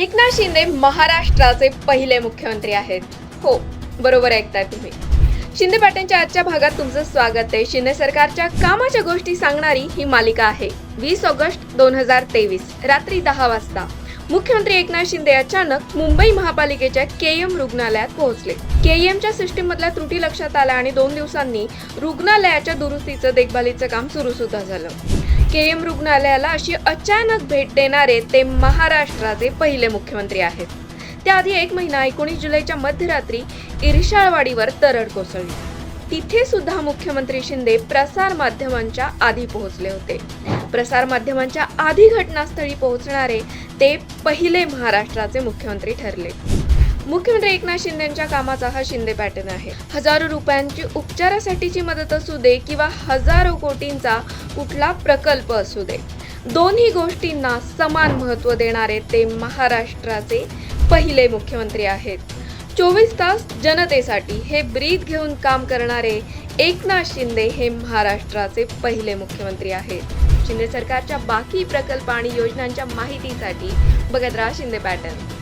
एकनाथ शिंदे महाराष्ट्राचे पहिले मुख्यमंत्री आहेत. हो बरोबर ऐकताय तुम्ही. शिंदे पाट्यांच्या आजच्या भागात तुमचं स्वागत आहे. शिंदे सरकारच्या कामाच्या गोष्टी सांगणारी ही मालिका आहे. वीस ऑगस्ट दोन हजार तेवीस रात्री दहा वाजता. मुख्यमंत्री एकनाथ शिंदे अचानक मुंबई महापालिकेच्या के एम रुग्णालयात पोहोचले. केएमच्या सिस्टीम मधल्या त्रुटी लक्षात आल्या आणि दोन दिवसांनी रुग्णालयाच्या दुरुस्तीचं देखभालीचं काम सुरू सुद्धा झालं. केएम रुग्णालयाला अशी अचानक भेट देणारे ते महाराष्ट्राचे पहिले मुख्यमंत्री आहेत. त्याआधी एक महिना एकोणीस जुलैच्या मध्यरात्री इरशाळवाडीवर तरड कोसळली. तिथे सुद्धा मुख्यमंत्री शिंदे प्रसार माध्यमांच्या आधी पोहोचले होते. प्रसार माध्यमांच्या आधी घटनास्थळी पोहोचणारे ते पहिले महाराष्ट्राचे मुख्यमंत्री ठरले. मुख्यमंत्री एकनाथ शिंदेच्या कामाचा हा शिंदे पॅटर्न आहे. हजारो रुपयांची उपचारासाठीची मदत असू दे किंवा हजारो कोटींचा कुठला प्रकल्प असू दे. दोन्ही गोष्टींना समान महत्त्व देणारे ते महाराष्ट्राचे पहिले मुख्यमंत्री आहेत. चोवीस तास जनतेसाठी हे ब्रीद घेऊन काम करणारे एकनाथ शिंदे हे महाराष्ट्राचे पहिले मुख्यमंत्री आहेत. शिंदे सरकारच्या बाकी प्रकल्प आणि योजनांच्या माहितीसाठी बघत राहा शिंदे पॅटर्न.